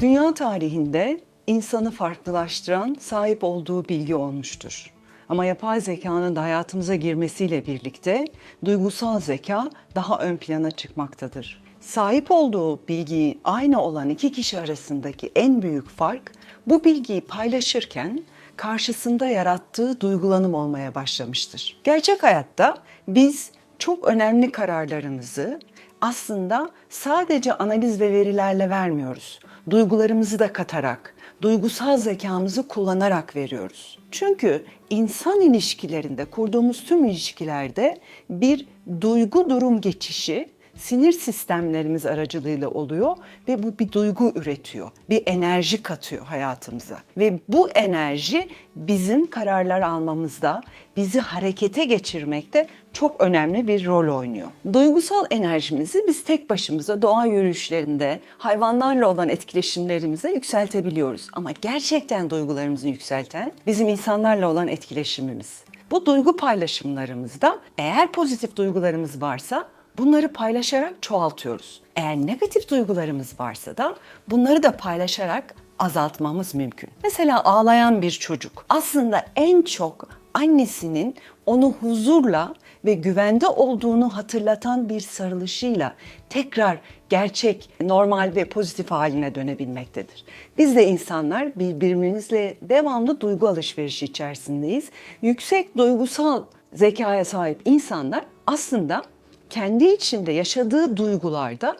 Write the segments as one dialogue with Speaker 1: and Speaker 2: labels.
Speaker 1: Dünya tarihinde insanı farklılaştıran sahip olduğu bilgi olmuştur. Ama yapay zekanın da hayatımıza girmesiyle birlikte duygusal zeka daha ön plana çıkmaktadır. Sahip olduğu bilgiyi aynı olan iki kişi arasındaki en büyük fark bu bilgiyi paylaşırken karşısında yarattığı duygulanım olmaya başlamıştır. Gerçek hayatta biz çok önemli kararlarımızı aslında sadece analiz ve verilerle vermiyoruz. Duygularımızı da katarak, duygusal zekamızı kullanarak veriyoruz. Çünkü insan ilişkilerinde, kurduğumuz tüm ilişkilerde bir duygu durum geçişi sinir sistemlerimiz aracılığıyla oluyor ve bu bir duygu üretiyor. Bir enerji katıyor hayatımıza. Ve bu enerji bizim kararlar almamızda, bizi harekete geçirmekte çok önemli bir rol oynuyor. Duygusal enerjimizi biz tek başımıza doğa yürüyüşlerinde, hayvanlarla olan etkileşimlerimize yükseltebiliyoruz. Ama gerçekten duygularımızı yükselten bizim insanlarla olan etkileşimimiz. Bu duygu paylaşımlarımızda eğer pozitif duygularımız varsa bunları paylaşarak çoğaltıyoruz. Eğer negatif duygularımız varsa da bunları da paylaşarak azaltmamız mümkün. Mesela ağlayan bir çocuk aslında en çok annesinin onu huzurla ve güvende olduğunu hatırlatan bir sarılışıyla tekrar gerçek, normal ve pozitif haline dönebilmektedir. Biz de insanlar birbirimizle devamlı duygu alışverişi içerisindeyiz. Yüksek duygusal zekaya sahip insanlar aslında kendi içinde yaşadığı duygularda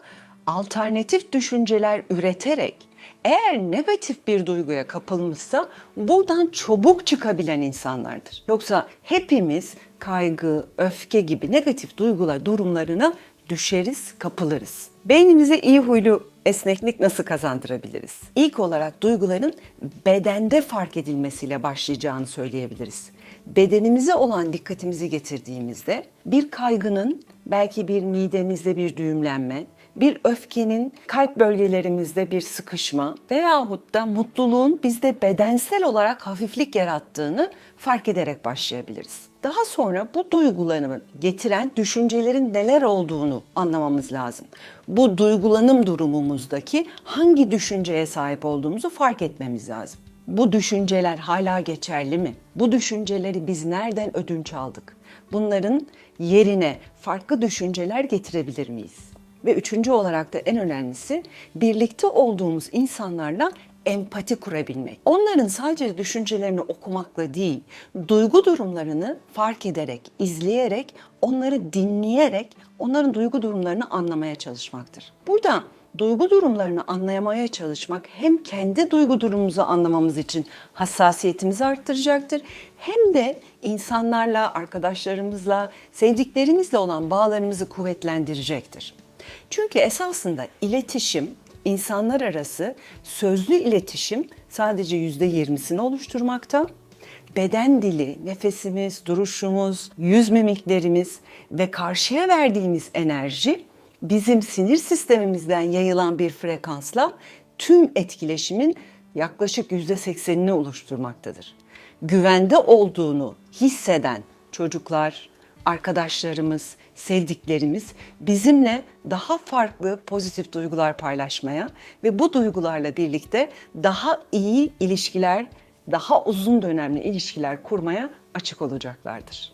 Speaker 1: alternatif düşünceler üreterek eğer negatif bir duyguya kapılmışsa buradan çabuk çıkabilen insanlardır. Yoksa hepimiz kaygı, öfke gibi negatif duygular durumlarına düşeriz, kapılırız. Beynimize iyi huylu esneklik nasıl kazandırabiliriz? İlk olarak duyguların bedende fark edilmesiyle başlayacağını söyleyebiliriz. Bedenimize olan dikkatimizi getirdiğimizde bir kaygının belki bir midemizde bir düğümlenme, bir öfkenin kalp bölgelerimizde bir sıkışma veyahut da mutluluğun bizde bedensel olarak hafiflik yarattığını fark ederek başlayabiliriz. Daha sonra bu duygularını getiren düşüncelerin neler olduğunu anlamamız lazım. Bu duygulanım durumumuzdaki hangi düşünceye sahip olduğumuzu fark etmemiz lazım. Bu düşünceler hala geçerli mi? Bu düşünceleri biz nereden ödünç aldık? Bunların yerine farklı düşünceler getirebilir miyiz? Ve üçüncü olarak da en önemlisi birlikte olduğumuz insanlarla empati kurabilmek. Onların sadece düşüncelerini okumakla değil, duygu durumlarını fark ederek, izleyerek, onları dinleyerek onların duygu durumlarını anlamaya çalışmaktır. Burada duygu durumlarını anlayamaya çalışmak hem kendi duygu durumumuzu anlamamız için hassasiyetimizi arttıracaktır hem de insanlarla, arkadaşlarımızla, sevdiklerimizle olan bağlarımızı kuvvetlendirecektir. Çünkü esasında iletişim, insanlar arası sözlü iletişim sadece yüzde yirmisini oluşturmakta. Beden dili, nefesimiz, duruşumuz, yüz mimiklerimiz ve karşıya verdiğimiz enerji bizim sinir sistemimizden yayılan bir frekansla tüm etkileşimin yaklaşık yüzde seksenini oluşturmaktadır. Güvende olduğunu hisseden çocuklar, arkadaşlarımız, sevdiklerimiz bizimle daha farklı pozitif duygular paylaşmaya ve bu duygularla birlikte daha iyi ilişkiler, daha uzun dönemli ilişkiler kurmaya açık olacaklardır.